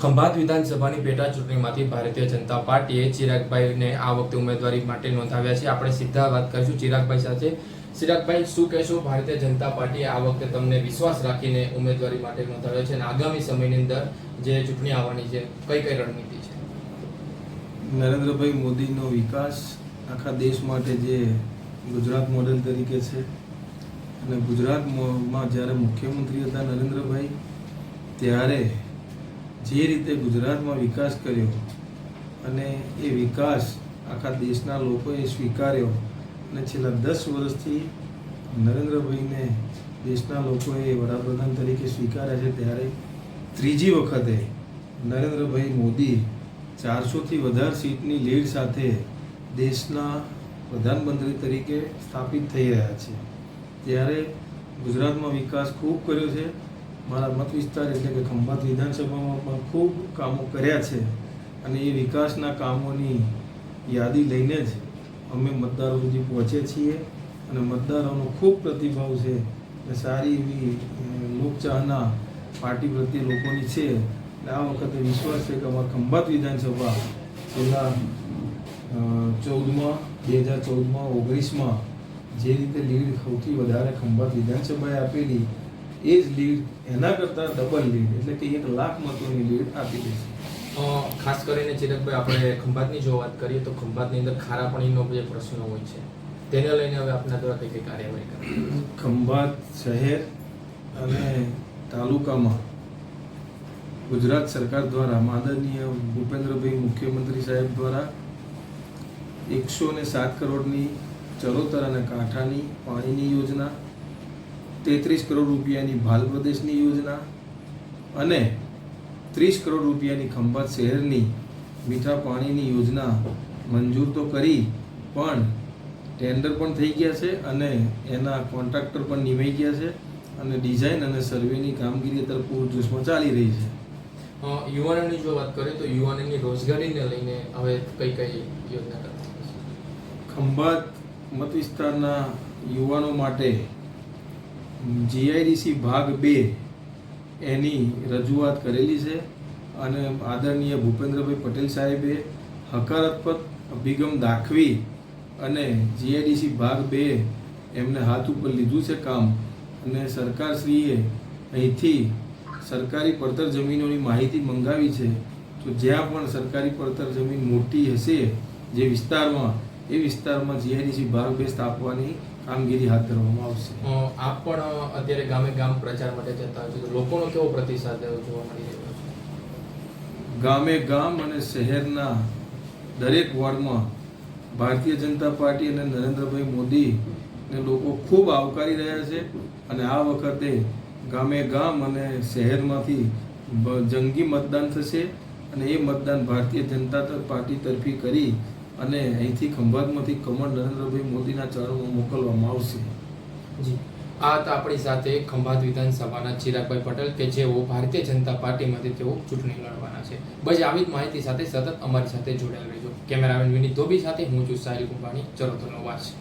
ખંભાત વિધાનસભાની પેટા ચૂંટણીમાંથી ભારતીય જનતા પાર્ટીએ ચિરાગભાઈને આ વખતે ઉમેદવારી માટે નોંધાવ્યા છે. આપણે સીધા વાત કરીશું ચિરાગભાઈ સાથે. ચિરાગભાઈ, શું કહેશો? ભારતીય જનતા પાર્ટીએ આ વખતે તમને વિશ્વાસ રાખીને ઉમેદવારી માટે નોંધાવ્યો છે અને આગામી સમયની અંદર જે ચૂંટણી આવવાની છે, કઈ કઈ રણનીતિ છે? નરેન્દ્રભાઈ મોદીનો વિકાસ આખા દેશ માટે જે ગુજરાત મોડેલ તરીકે છે અને ગુજરાતમાં જ્યારે મુખ્યમંત્રી હતા નરેન્દ્રભાઈ, ત્યારે જે રીતે ગુજરાતમાં વિકાસ કર્યો અને એ વિકાસ આખા દેશના લોકોએ સ્વીકાર્યો અને છેલ્લા દસ વર્ષથી નરેન્દ્રભાઈને દેશના લોકોએ વડાપ્રધાન તરીકે સ્વીકાર્યા છે, ત્યારે ત્રીજી વખતે નરેન્દ્રભાઈ મોદી ચારસોથી વધારે સીટની લીડ સાથે દેશના પ્રધાનમંત્રી તરીકે સ્થાપિત થઈ રહ્યા છે. ત્યારે ગુજરાતમાં વિકાસ ખૂબ કર્યો છે મારા મત વિસ્તાર એટલે કે ખંભાત વિધાનસભામાં પણ ખૂબ કામો કર્યા છે અને એ વિકાસના કામોની યાદી લઈને જ અમે મતદારો સુધી પહોંચે છીએ અને મતદારોનો ખૂબ પ્રતિભાવ છે અને સારી એવી લોકચાહના પાર્ટી પ્રત્યે લોકોની છે. અને આ વખતે વિશ્વાસ છે કે અમારા ખંભાત વિધાનસભા છેલ્લા ચૌદમાં, બે હજાર ચૌદમાં, ઓગણીસમાં જે રીતે લીડ સૌથી વધારે ખંભાત વિધાનસભાએ આપેલી એ જ લીડ એના કરતાં ડબલ લીડ એટલે કે એક લાખ મતોની લીડ આપી દેશે ખાસ કરીને ચિરાગભાઈ આપણે ખંભાતની જો વાત કરીએ તો ખંભાતની અંદર ખારા પાણીનો જે પ્રશ્ન હોય છે. તેને લઈને હવે આપના દ્વારા કઈ કઈ કાર્યવાહી કરવી ખંભાત શહેર અને તાલુકામાં ગુજરાત સરકાર દ્વારા માનનીય ભૂપેન્દ્રભાઈ મુખ્યમંત્રી સાહેબ દ્વારા એકસો ને સાત કરોડની ચરોતર અને કાંઠાની પાણીની યોજના તેત્રીસ કરોડ રૂપિયાની ભાલ પ્રદેશની યોજના અને ત્રીસ કરોડ રૂપિયાની ખંભાત શહેરની મીઠા પાણીની યોજના મંજૂર તો કરી પણ ટેન્ડર પણ થઈ ગયા છે અને એના કોન્ટ્રાક્ટર પણ નિમાઈ ગયા છે અને ડિઝાઇન અને સર્વેની કામગીરી અત્યારે પૂરજોશમાં ચાલી રહી છે. યુવાનોની જો વાત કરીએ તો યુવાનોની રોજગારીને લઈને હવે કઈ કઈ યોજના ખંભાત મત વિસ્તારના યુવાનો માટે જીઆઈડીસી ભાગ બે એની રજૂઆત કરેલી છે અને આદરણીય ભૂપેન્દ્રભાઈ પટેલ સાહેબે હકારાત્મક અભિગમ દાખવી અને જીઆઈડીસી ભાગ બે એમને હાથ ઉપર લીધું છે કામ અને સરકારશ્રીએ અહીંથી સરકારી પડતર જમીનોની માહિતી મંગાવી છે. તો જ્યાં પણ સરકારી પડતર જમીન મોટી હશે જે વિસ્તારમાં, એ વિસ્તારમાં જીઆઈડીસી ભાગ બે સ્થાપવાની કામગીરી હાથ ધરવામાં આવશે. આપ પણ અત્યારે ગામે ગામ પ્રચાર માટે જતા હોય છે લોકોનો કેવો પ્રતિસાદ જોવા મળી રહ્યો છે? ગામે ગામ અને શહેરના દરેક વોર્ડમાં ભારતીય જનતા પાર્ટી અને નરેન્દ્રભાઈ મોદી ને લોકો ખૂબ આવકારી રહ્યા છે અને આ વખતે ગામે ગામ અને શહેરમાંથી જંગી મતદાન થશે અને એ મતદાન ભારતીય જનતા પાર્ટી તરફી કરી અને અહીંથી ખંભાતમાંથી કમળ નરેન્દ્રભાઈ મોદીના ચરણમાં મોકલવામાં આવશે. જી. આ હતા આપણી સાથે ખંભાત વિધાનસભાના ચિરાગભાઈ પટેલ કે જેઓ ભારતીય જનતા પાર્ટીમાંથી તેઓ ચૂંટણી લડવાના છે. બસ આવી જ માહિતી સાથે સતત અમારી સાથે જોડાયેલ રહેજો. કેમેરામેન વિનીત ધોબી સાથે હું છું સાહિલ કુંભાણી. ચરોતરનો વાસ.